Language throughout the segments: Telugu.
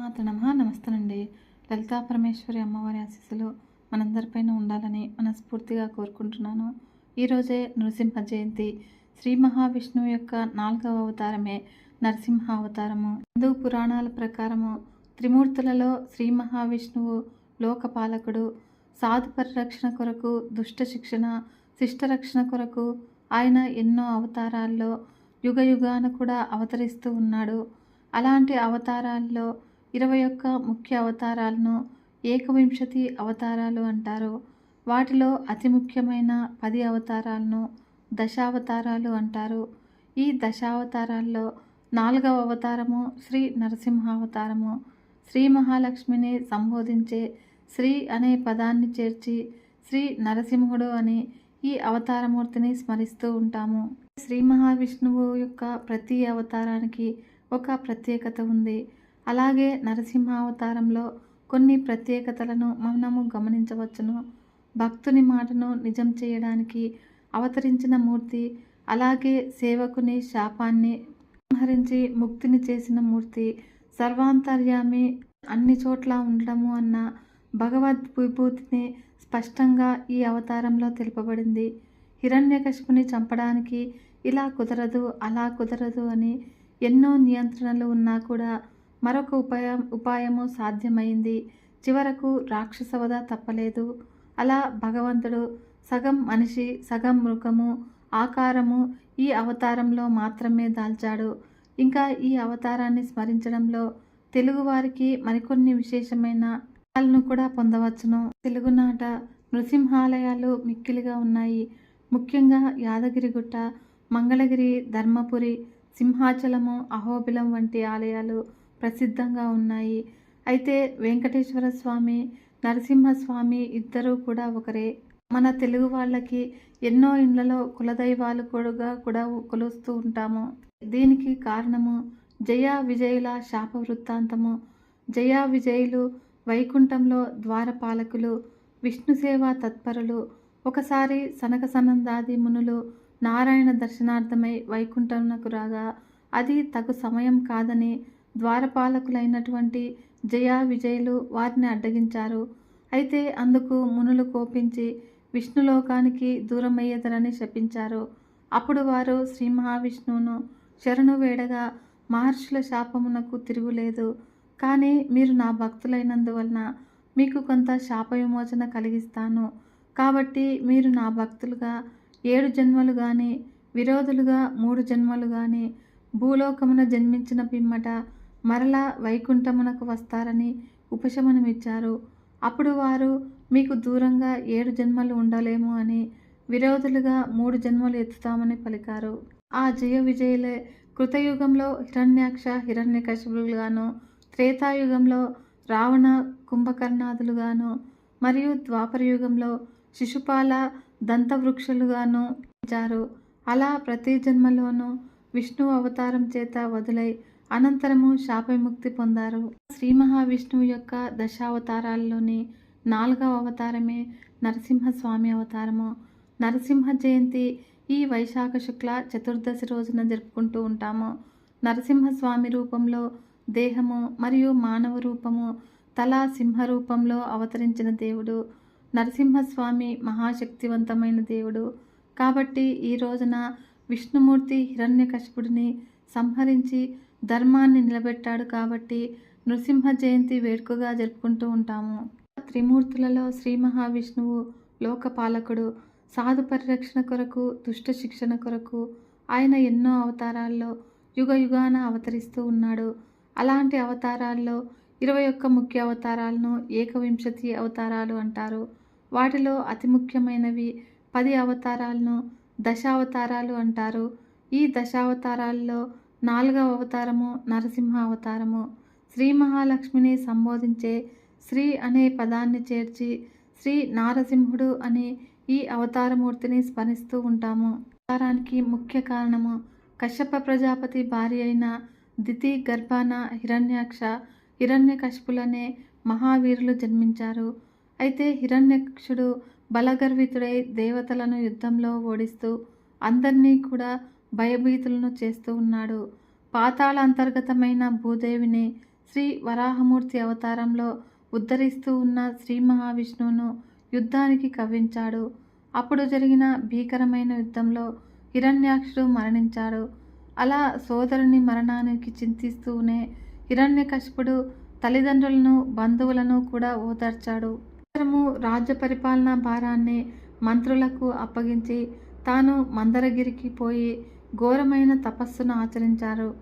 మాత నమ నమస్తేనండి. లలితా పరమేశ్వరి అమ్మవారి ఆశీస్సులు మనందరిపైన ఉండాలని మనస్ఫూర్తిగా కోరుకుంటున్నాను. ఈరోజే నృసింహ జయంతి. శ్రీ మహావిష్ణువు యొక్క నాలుగవ అవతారమే నరసింహ అవతారము. హిందూ పురాణాల ప్రకారము త్రిమూర్తులలో శ్రీ మహావిష్ణువు లోకపాలకుడు సాధు పరిరక్షణ కొరకు దుష్ట శిక్షణ శిష్ట రక్షణ కొరకు ఆయన ఎన్నో అవతారాల్లో యుగ యుగాన కూడా అవతరిస్తూ ఉన్నాడు. అలాంటి అవతారాల్లో ఇరవై ఒక్క ముఖ్య అవతారాలను ఏకవింశతి అవతారాలు అంటారు. వాటిలో అతి ముఖ్యమైన పది అవతారాలను దశావతారాలు అంటారు. ఈ దశావతారాల్లో నాలుగవ అవతారము శ్రీ నరసింహావతారము. శ్రీ మహాలక్ష్మిని సంబోధించే శ్రీ అనే పదాన్ని చేర్చి శ్రీ నరసింహుడు అని ఈ అవతారమూర్తిని స్మరిస్తూ ఉంటాము. శ్రీ మహావిష్ణువు యొక్క ప్రతి అవతారానికి ఒక ప్రత్యేకత ఉంది. అలాగే నరసింహ అవతారంలో కొన్ని ప్రత్యేకతలను మనము గమనించవచ్చును. భక్తుని మాటను నిజం చేయడానికి అవతరించిన మూర్తి అలాగే సేవకుని శాపాన్ని సంహరించి ముక్తిని చేసిన మూర్తి సర్వాంతర్యామి అన్ని చోట్ల ఉండడము అన్న భగవద్ విభూతిని స్పష్టంగా ఈ అవతారంలో తెలుపబడింది. హిరణ్యకశిపుని చంపడానికి ఇలా కుదరదు అలా కుదరదు అని ఎన్నో నియంత్రణలు ఉన్నా కూడా మరొక ఉపాయం ఉపాయము సాధ్యమైంది. చివరకు రాక్షసవద తప్పలేదు. అలా భగవంతుడు సగం మనిషి సగం మృగము ఆకారము ఈ అవతారంలో మాత్రమే దాల్చాడు. ఇంకా ఈ అవతారాన్ని స్మరించడంలో తెలుగువారికి మరికొన్ని విశేషమైన ఫలాలను కూడా పొందవచ్చును. తెలుగునాట నృసింహాలయాలు మిక్కిలిగా ఉన్నాయి. ముఖ్యంగా యాదగిరిగుట్ట మంగళగిరి ధర్మపురి సింహాచలము అహోబిలం వంటి ఆలయాలు ప్రసిద్ధంగా ఉన్నాయి. అయితే వెంకటేశ్వర స్వామి నరసింహస్వామి ఇద్దరూ కూడా ఒకరే. మన తెలుగు వాళ్ళకి ఎన్నో ఇండ్లలో కులదైవాలు కూడా కూడా కొలుస్తూ ఉంటాము. దీనికి కారణము జయ విజయుల శాప వృత్తాంతము. జయ విజయులు వైకుంఠంలో ద్వారపాలకులు విష్ణు సేవ తత్పరులు ఒకసారి సనక సనందాది మునులు నారాయణ దర్శనార్థమై వైకుంఠమునకు రాగా అది తగు సమయం కాదని ద్వారపాలకులైనటువంటి జయా విజయులు వారిని అడ్డగించారు. అయితే అందుకు మునులు కోపించి విష్ణులోకానికి దూరమయ్యేదరని శపించారు. అప్పుడు వారు శ్రీ మహావిష్ణువును శరణు వేడగా మహర్షుల శాపమునకు తిరుగులేదు. కానీ మీరు నా భక్తులైనందువలన మీకు కొంత శాప విమోచన కలిగిస్తాను. కాబట్టి మీరు నా భక్తులుగా ఏడు జన్మలు కానీ విరోధులుగా మూడు జన్మలు కానీ భూలోకమున జన్మించిన పిమ్మట మరలా వైకుంఠమునకు వస్తారని ఉపశమనమిచ్చారు. అప్పుడు వారు మీకు దూరంగా ఏడు జన్మలు ఉండలేము అని విరోధులుగా మూడు జన్మలు ఎత్తుతామని పలికారు. ఆ జయ విజయులే కృతయుగంలో హిరణ్యాక్ష హిరణ్యకశులుగాను త్రేతాయుగంలో రావణ కుంభకర్ణాదులుగాను మరియు ద్వాపరయుగంలో శిశుపాల దంతవృక్షులుగాను ఇచ్చారు అలా ప్రతి జన్మలోనూ విష్ణు అవతారం చేత వదులై అనంతరము శాపవిముక్తి పొందారు. శ్రీ మహావిష్ణువు యొక్క దశావతారాల్లోని నాలుగవ అవతారమే నరసింహస్వామి అవతారము. నరసింహ జయంతి ఈ వైశాఖ శుక్ల చతుర్దశి రోజున జరుపుకుంటూ ఉంటాము. నరసింహస్వామి రూపంలో దేహము మరియు మానవ రూపము తల సింహ రూపంలో అవతరించిన దేవుడు. నరసింహస్వామి మహాశక్తివంతమైన దేవుడు. కాబట్టి ఈ రోజున విష్ణుమూర్తి హిరణ్యకశిపుడిని సంహరించి ధర్మాన్ని నిలబెట్టాడు కాబట్టి నృసింహ జయంతి వేడుకగా జరుపుకుంటూ ఉంటాము. త్రిమూర్తులలో శ్రీ మహావిష్ణువు లోకపాలకుడు సాధు పరిరక్షణ కొరకు దుష్ట శిక్షణ కొరకు ఆయన ఎన్నో అవతారాల్లో యుగ యుగాన అవతరిస్తూ ఉన్నాడు. అలాంటి అవతారాల్లో ఇరవై ఒక్క ముఖ్య అవతారాలను ఏకవింశతి అవతారాలు అంటారు. వాటిలో అతి ముఖ్యమైనవి పది అవతారాలను దశావతారాలు అంటారు. ఈ దశావతారాల్లో నాలుగవ అవతారము నరసింహ అవతారము శ్రీ మహాలక్ష్మిని సంబోధించే శ్రీ అనే పదాన్ని చేర్చి శ్రీ నారసింహుడు అనే ఈ అవతారమూర్తిని స్మరిస్తూ ఉంటాము. అవతారానికి ముఖ్య కారణము కశ్యప ప్రజాపతి భార్య అయిన దితి గర్భాన హిరణ్యాక్ష హిరణ్యకశిపులనే మహావీరులు జన్మించారు. అయితే హిరణ్యక్షుడు బలగర్వితుడై దేవతలను యుద్ధంలో ఓడిస్తూ అందరినీ కూడా భయభీతులను చేస్తూ ఉన్నాడు. పాతాళ అంతర్గతమైన భూదేవిని శ్రీ వరాహమూర్తి అవతారంలో ఉద్ధరిస్తూ ఉన్న శ్రీ మహావిష్ణువును యుద్ధానికి కవ్వించాడు. అప్పుడు జరిగిన భీకరమైన యుద్ధంలో హిరణ్యాక్షుడు మరణించాడు. అలా సోదరుని మరణానికి చింతిస్తూనే హిరణ్యకశిపుడు తల్లిదండ్రులను బంధువులను కూడా ఓదార్చాడు. రాజ్య పరిపాలనా భారాన్ని మంత్రులకు అప్పగించి తాను మందరగిరికి పోయి ఘోరమైన తపస్సును ఆచరించారు.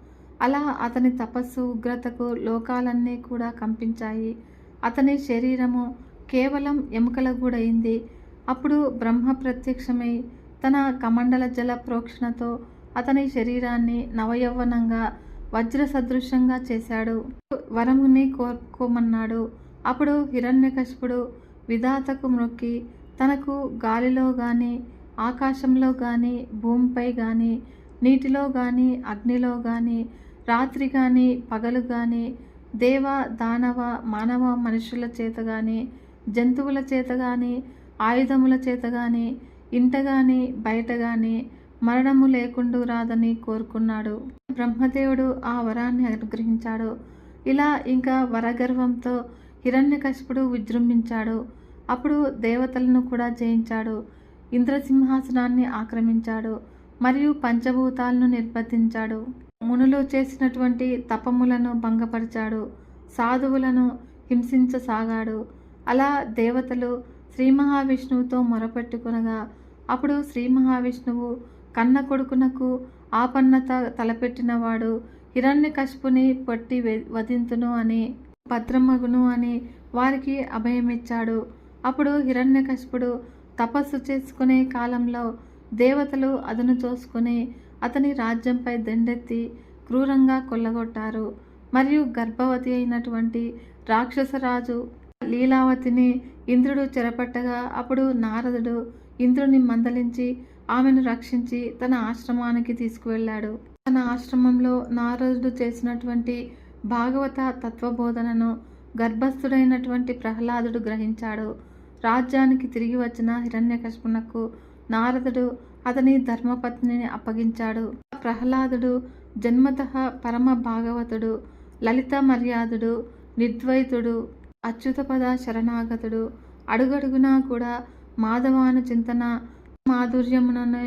అలా అతని తపస్సు ఉగ్రతకు లోకాలన్నీ కూడా కంపించాయి. అతని శరీరము కేవలం ఎముకల గూడయింది. అప్పుడు బ్రహ్మ ప్రత్యక్షమై తన కమండల జల ప్రోక్షణతో అతని శరీరాన్ని నవయవ్వనంగా వజ్ర సదృశ్యంగా చేశాడు. వరముని కోరుకోమన్నాడు అప్పుడు హిరణ్యకశిపుడు విధాతకు మొక్కి తనకు గాలిలో గాని ఆకాశంలో కానీ భూమిపై కానీ నీటిలో కానీ అగ్నిలో కానీ రాత్రి కానీ పగలు కానీ దేవ దానవ మానవ మనుషుల చేత కానీ జంతువుల చేత కానీ ఆయుధముల చేత కానీ ఇంట కానీ బయట కానీ మరణము లేకుండా రాదని కోరుకున్నాడు. బ్రహ్మదేవుడు ఆ వరాన్ని అనుగ్రహించాడు. ఇలా ఇంకా వరగర్వంతో హిరణ్యకశిపుడు విజృంభించాడు. అప్పుడు దేవతలను కూడా జయించాడు. ఇంద్రసింహాసనాన్ని ఆక్రమించాడు మరియు పంచభూతాలను నిర్బంధించాడు మునులు చేసినటువంటి తపములను భంగపరిచాడు. సాధువులను హింసించసాగాడు. అలా దేవతలు శ్రీ మహావిష్ణువుతో మొరపెట్టుకునగా అప్పుడు శ్రీ మహావిష్ణువు కన్న కొడుకునకు ఆపన్నత తలపెట్టినవాడు హిరణ్యకశిపుని పట్టి వధింతును అని భద్రమగును అని వారికి అభయమిచ్చాడు. అప్పుడు హిరణ్యకశిపుడు తపస్సు చేసుకునే కాలంలో దేవతలు అదను చూసుకుని అతని రాజ్యంపై దండెత్తి క్రూరంగా కొల్లగొట్టారు. మరియు గర్భవతి అయినటువంటి రాక్షసరాజు లీలావతిని ఇంద్రుడు చెరపట్టగా అప్పుడు నారదుడు ఇంద్రుని మందలించి ఆమెను రక్షించి తన ఆశ్రమానికి తీసుకువెళ్ళాడు. తన ఆశ్రమంలో నారదుడు చేసినటువంటి భాగవత తత్వబోధనను గర్భస్థుడైనటువంటి ప్రహ్లాదుడు గ్రహించాడు. రాజ్యానికి తిరిగి వచ్చిన హిరణ్యకశిపునకు నారదుడు అతని ధర్మపత్నిని అప్పగించాడు. ప్రహ్లాదుడు జన్మతః పరమ భాగవతుడు లలిత మర్యాదుడు నిర్ద్వైతుడు అచ్యుతపద శరణాగతుడు. అడుగడుగునా కూడా మాధవాను చింతన మాధుర్యముననే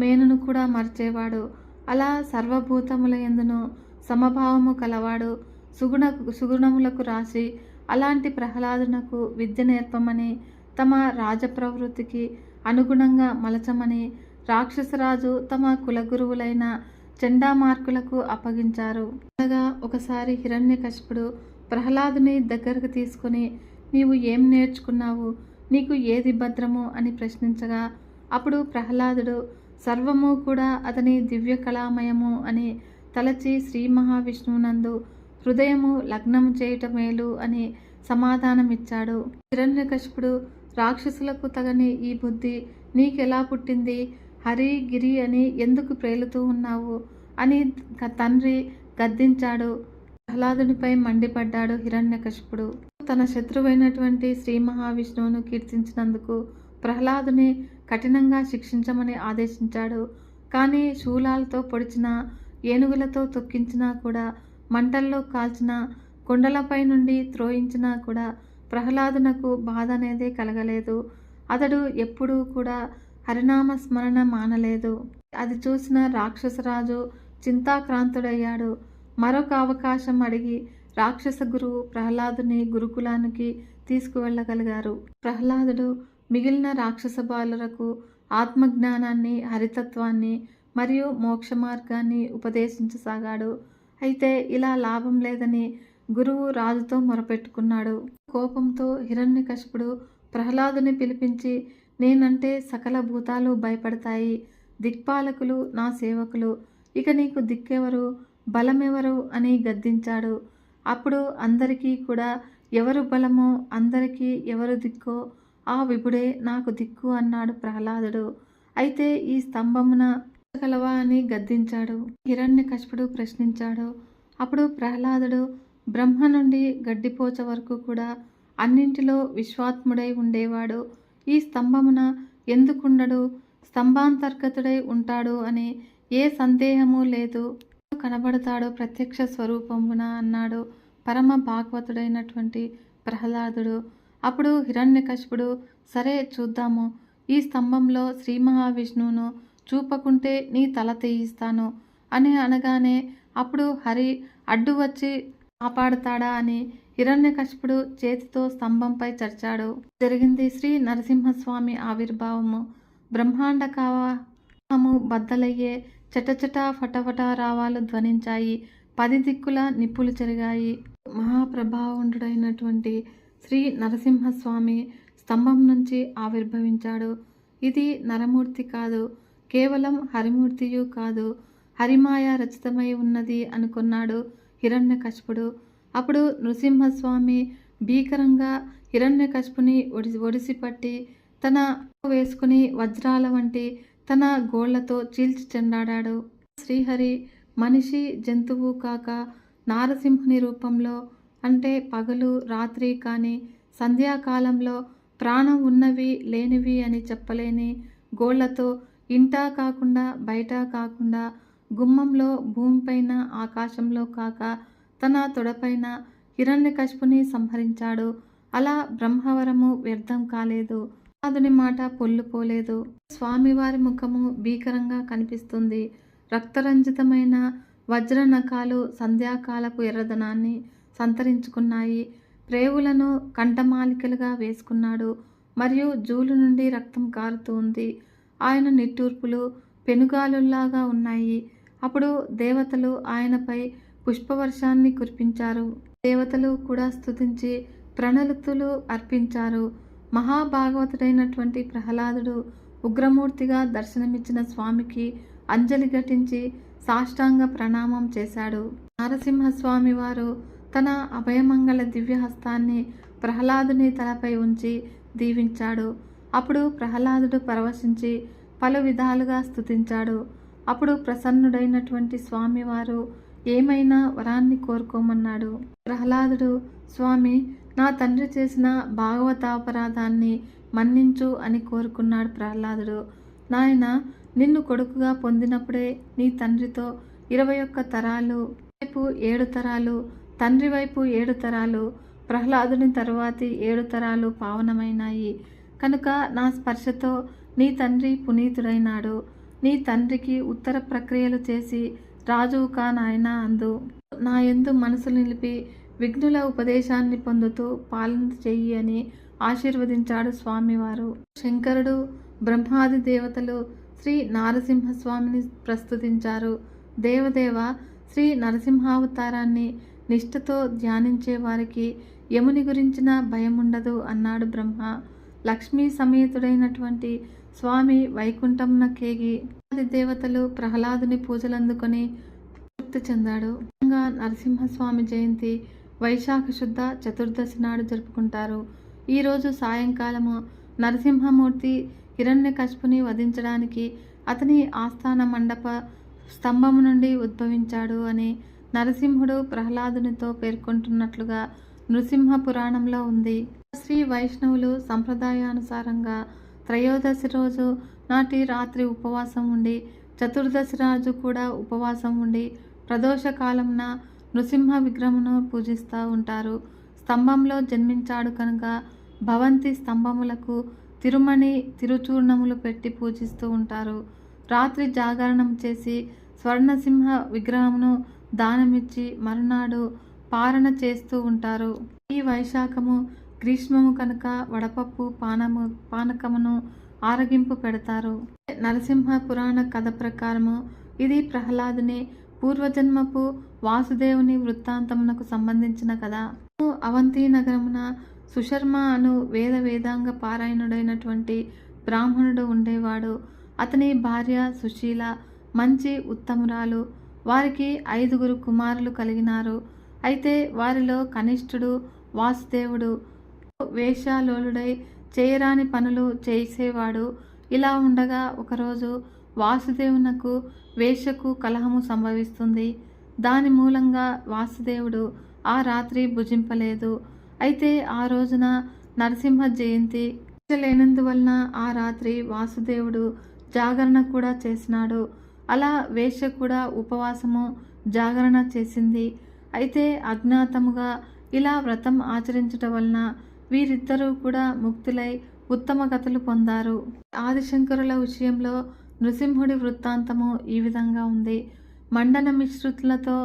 మేనును కూడా మర్చేవాడు. అలా సర్వభూతముల ఎందును సమభావము కలవాడు. సుగుణ సుగుణములకు రాసి అలాంటి ప్రహ్లాదునకు విద్య నేర్పమని తమ రాజప్రవృత్తికి అనుగుణంగా మలచమని రాక్షసరాజు తమ కులగురువులైన చండామార్కులకు అప్పగించారు. అలాగా ఒకసారి హిరణ్యకశిపుడు ప్రహ్లాదుని దగ్గరకు తీసుకుని నీవు ఏం నేర్చుకున్నావు? నీకు ఏది భద్రము? అని ప్రశ్నించగా అప్పుడు ప్రహ్లాదుడు సర్వము కూడా అతని దివ్య కళామయము అని తలచి శ్రీ మహావిష్ణువునందు హృదయము లగ్నము చేయుట మేలు అని సమాధానమిచ్చాడు. హిరణ్యకశిపుడు రాక్షసులకు తగని ఈ బుద్ధి నీకెలా పుట్టింది? హరి గిరి అని ఎందుకు ప్రేలుతూ ఉన్నావు? అని తండ్రి గద్దించాడు. ప్రహ్లాదునిపై మండిపడ్డాడు హిరణ్యకశిపుడు. తన శత్రువైనటువంటి శ్రీ మహావిష్ణువును కీర్తించినందుకు ప్రహ్లాదుని కఠినంగా శిక్షించమని ఆదేశించాడు. కానీ శూలాలతో పొడిచిన ఏనుగులతో తొక్కించినా కూడా మంటల్లో కాల్చిన కొండలపై నుండి త్రోయించినా కూడా ప్రహ్లాదునకు బాధ అనేదే కలగలేదు. అతడు ఎప్పుడూ కూడా హరినామ స్మరణ మానలేదు. అది చూసిన రాక్షసరాజు చింతాక్రాంతుడయ్యాడు. మరొక అవకాశం అడిగి రాక్షస గురువు ప్రహ్లాదుని గురుకులానికి తీసుకువెళ్ళగలిగారు. ప్రహ్లాదుడు మిగిలిన రాక్షస బాలులకు ఆత్మజ్ఞానాన్ని హరితత్వాన్ని మరియు మోక్ష మార్గాన్ని ఉపదేశించసాగాడు. అయితే ఇలా లాభం లేదని గురువు రాజుతో మొరపెట్టుకున్నాడు. కోపంతో హిరణ్యకశిపుడు ప్రహ్లాదుని పిలిపించి నేనంటే సకల భూతాలు భయపడతాయి. దిక్పాలకులు నా సేవకులు. ఇక నీకు దిక్కెవరు? బలమెవరు? అని గద్దించాడు. అప్పుడు అందరికీ కూడా ఎవరు బలమో అందరికీ ఎవరు దిక్కో ఆ విభుడే నాకు దిక్కు అన్నాడు ప్రహ్లాదుడు. అయితే ఈ స్తంభమున కలవా అని గద్దించాడు. హిరణ్యకశపుడు ప్రశ్నించాడు. అప్పుడు ప్రహ్లాదుడు బ్రహ్మ నుండి గడ్డిపోచ వరకు కూడా అన్నింటిలో విశ్వాత్ముడై ఉండేవాడు. ఈ స్తంభమున ఎందుకుండడు? స్తంభాంతర్గతుడై ఉంటాడు అని ఏ సందేహము లేదు. కనబడతాడు ప్రత్యక్ష స్వరూపమున అన్నాడు పరమ భాగవతుడైనటువంటి ప్రహ్లాదుడు. అప్పుడు హిరణ్యకశపుడు సరే చూద్దాము. ఈ స్తంభంలో శ్రీ మహావిష్ణువును చూపకుంటే నీ తల తీయిస్తాను అని అనగానే అప్పుడు హరి అడ్డు వచ్చి కాపాడుతాడా అని హిరణ్యకశిపుడు చేతితో స్తంభంపై చర్చాడు. జరిగింది శ్రీ నరసింహస్వామి ఆవిర్భావము. బ్రహ్మాండ కావము బద్దలయ్యే చటచట ఫటఫట రావాలు ధ్వనించాయి. పది దిక్కుల నిప్పులు చెరిగాయి. మహాప్రభావంతుడైనటువంటి శ్రీ నరసింహస్వామి స్తంభం నుంచి ఆవిర్భవించాడు. ఇది నరమూర్తి కాదు. కేవలం హరిమూర్తియు కాదు హరిమాయ రచితమై ఉన్నది అనుకున్నాడు హిరణ్యకశపుడు. అప్పుడు నృసింహస్వామి భీకరంగా హిరణ్యకశపుని ఒడిసి ఒడిసిపట్టి తన వేసుకుని వజ్రాల వంటి తన గోళ్ళతో చీల్చి చెండాడాడు. శ్రీహరి మనిషి జంతువు కాక నారసింహుని రూపంలో అంటే పగలు రాత్రి కానీ సంధ్యాకాలంలో ప్రాణం ఉన్నవి లేనివి అని చెప్పలేని గోళ్ళతో ఇంటా కాకుండా బయట కాకుండా గుమ్మంలో భూమిపైన ఆకాశంలో కాక తన తొడపైన హిరణ్యకశుపుని సంహరించాడు. అలా బ్రహ్మవరము వ్యర్థం కాలేదు. అతని మాట పొల్లుపోలేదు స్వామివారి ముఖము భీకరంగా కనిపిస్తుంది. రక్తరంజితమైన వజ్ర నఖాలు సంధ్యాకాలపు ఎర్రదనాన్ని సంతరించుకున్నాయి. ప్రేవులను కంఠమాలికలుగా వేసుకున్నాడు. మరియు జూలు నుండి రక్తం కారుతూ ఉంది. ఆయన నిట్టూర్పులు పెనుగాలుల్లాగా ఉన్నాయి. అప్పుడు దేవతలు ఆయనపై పుష్పవర్షాన్ని కురిపించారు. దేవతలు కూడా స్థుతించి ప్రణలుతులు అర్పించారు. మహాభాగవతుడైనటువంటి ప్రహ్లాదుడు ఉగ్రమూర్తిగా దర్శనమిచ్చిన స్వామికి అంజలి ఘటించి సాష్టాంగ ప్రణామం చేశాడు. నరసింహస్వామి వారు తన అభయమంగళ దివ్యహస్తాన్ని ప్రహ్లాదుని తలపై ఉంచి దీవించాడు. అప్పుడు ప్రహ్లాదుడు పరవశించి పలు విధాలుగా స్తుతించాడు. అప్పుడు ప్రసన్నుడైనటువంటి స్వామివారు ఏమైనా వరాన్ని కోరుకోమన్నాడు. ప్రహ్లాదుడు స్వామి నా తండ్రి చేసిన భాగవతాపరాధాన్ని మన్నించు అని కోరుకున్నాడు ప్రహ్లాదుడు. నాయన నిన్ను కొడుకుగా పొందినప్పుడే నీ తండ్రితో ఇరవై ఒక్క తరాలు వైపు ఏడు తరాలు తండ్రి వైపు ఏడు తరాలు ప్రహ్లాదుని తరువాతి ఏడు తరాలు పావనమైనాయి. కనుక నా స్పర్శతో నీ తండ్రి పునీతుడైనాడు. నీ తండ్రికి ఉత్తర ప్రక్రియలు చేసి రాజువు కా నాయన అందు. నా ఎందు మనసు నిలిపి విఘ్నుల ఉపదేశాన్ని పొందుతూ పాలన చెయ్యి అని ఆశీర్వదించాడు స్వామివారు. శంకరుడు బ్రహ్మాది దేవతలు శ్రీ నారసింహస్వామిని ప్రస్తుతించారు. దేవదేవ శ్రీ నరసింహావతారాన్ని నిష్ఠతో ధ్యానించే వారికి యముని గురించిన భయం ఉండదు అన్నాడు బ్రహ్మ. లక్ష్మీ సమేతుడైనటువంటి స్వామి వైకుంఠంన కేగి దేవతలు ప్రహ్లాదుని పూజలందుకొని తృప్తి చెందాడు. ముఖ్యంగా నరసింహస్వామి జయంతి వైశాఖ శుద్ధ చతుర్దశి నాడు జరుపుకుంటారు. ఈరోజు సాయంకాలము నరసింహమూర్తి హిరణ్యకశిపుని వధించడానికి అతని ఆస్థాన మండప స్తంభము నుండి ఉద్భవించాడు అని నరసింహుడు ప్రహ్లాదునితో పేర్కొంటున్నట్లుగా నృసింహ పురాణంలో ఉంది. శ్రీ వైష్ణవులు సంప్రదాయానుసారంగా త్రయోదశి రోజు నాటి రాత్రి ఉపవాసం ఉండి చతుర్దశి రాజు కూడా ఉపవాసం ఉండి ప్రదోష కాలంన నృసింహ విగ్రహమును పూజిస్తూ ఉంటారు. స్తంభంలో జన్మించాడు కనుక భవంతి స్తంభములకు తిరుమణి తిరుచూర్ణములు పెట్టి పూజిస్తూ ఉంటారు. రాత్రి జాగరణం చేసి స్వర్ణసింహ విగ్రహమును దానమిచ్చి మరునాడు పారణ చేస్తూ ఉంటారు. ఈ వైశాఖము గ్రీష్మము కనుక వడపప్పు పానము పానకమును ఆరగింపు పెడతారు. నరసింహ పురాణ కథ ప్రకారము ఇది ప్రహ్లాదుని పూర్వజన్మపు వాసుదేవుని వృత్తాంతమునకు సంబంధించిన కథ. అవంతి నగరమున సుశర్మ అను వేద వేదాంగ పారాయణుడైనటువంటి బ్రాహ్మణుడు ఉండేవాడు. అతని భార్య సుశీల మంచి ఉత్తమురాలు. వారికి ఐదుగురు కుమారులు కలిగినారు. అయితే వారిలో కనిష్ఠుడు వాసుదేవుడు. వేషాలోలుడై చేయరాని పనులు చేసేవాడు. ఇలా ఉండగా ఒకరోజు వాసుదేవునకు వేషకు కలహము సంభవిస్తుంది. దాని మూలంగా వాసుదేవుడు ఆ రాత్రి భుజింపలేదు. అయితే ఆ రోజున నరసింహ జయంతి లేనందువలన ఆ రాత్రి వాసుదేవుడు జాగరణ కూడా చేసినాడు. అలా వేష కూడా ఉపవాసము జాగరణ చేసింది. అయితే అజ్ఞాతముగా ఇలా వ్రతం ఆచరించటం వలన వీరిద్దరూ కూడా ముక్తులై ఉత్తమ గతులు పొందారు. ఆదిశంకరుల విషయంలో నృసింహుడి వృత్తాంతము ఈ విధంగా ఉంది. మండన మిశ్రుతులతో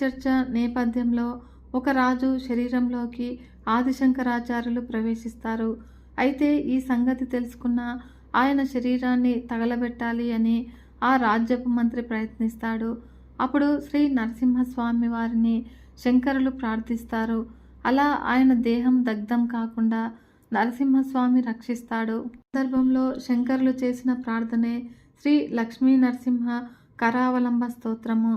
చర్చ నేపథ్యంలో ఒక రాజు శరీరంలోకి ఆదిశంకరాచార్యులు ప్రవేశిస్తారు. అయితే ఈ సంగతి తెలుసుకున్న ఆయన శరీరాన్ని తగలబెట్టాలి అని ఆ రాజ్యపు మంత్రి ప్రయత్నిస్తాడు. అప్పుడు శ్రీ నరసింహస్వామి వారిని శంకరులు ప్రార్థిస్తారు. అలా ఆయన దేహం దగ్ధం కాకుండా నరసింహస్వామి రక్షిస్తాడు. సందర్భంలో శంకర్లు చేసిన ప్రార్థనే శ్రీ లక్ష్మీ నరసింహ కరావలంబ స్తోత్రము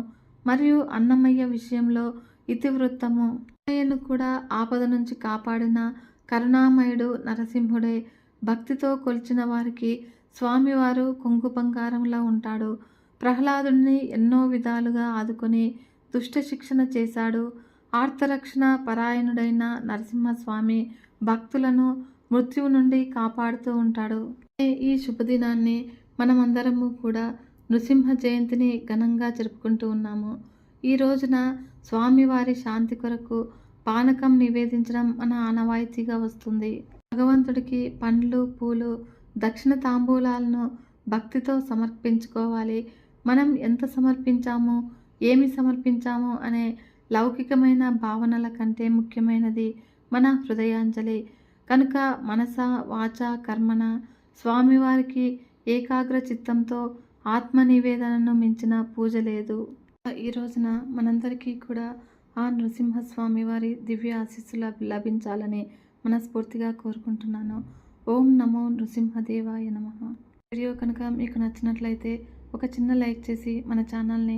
మరియు అన్నమయ్య విషయంలో ఇతివృత్తము. అన్నయ్యను కూడా ఆపద నుంచి కాపాడిన కరుణామయుడు నరసింహుడే భక్తితో కొలిచిన వారికి స్వామివారు కొంగు బంగారంలా ఉంటాడు. ప్రహ్లాదుడిని ఎన్నో విధాలుగా ఆదుకొని దుష్ట శిక్షణ చేశాడు. ఆర్తరక్షణ పరాయణుడైన నరసింహస్వామి భక్తులను మృత్యువు నుండి కాపాడుతూ ఉంటాడు. ఈ శుభదినాన్ని మనమందరము కూడా నృసింహ జయంతిని ఘనంగా జరుపుకుంటూ ఉన్నాము. ఈ రోజున స్వామివారి శాంతి కొరకు పానకం నివేదించడం మన ఆనవాయితీగా వస్తుంది. భగవంతుడికి పండ్లు పూలు దక్షిణ తాంబూలాలను భక్తితో సమర్పించుకోవాలి. మనం ఎంత సమర్పించాము? ఏమి సమర్పించాము? అనే లౌకికమైన భావనల కంటే ముఖ్యమైనది మన హృదయాంజలి. కనుక మనస వాచ కర్మన స్వామివారికి ఏకాగ్ర చిత్తంతో ఆత్మ నివేదనను మించిన పూజ లేదు. ఈ రోజున మనందరికీ కూడా ఆ నృసింహస్వామి వారి దివ్య ఆశీస్సులు లభించాలని మనస్ఫూర్తిగా కోరుకుంటున్నాను. ఓం నమో నృసింహదేవాయ నమ. వీడియో కనుక మీకు నచ్చినట్లయితే ఒక చిన్న లైక్ చేసి మన ఛానల్ని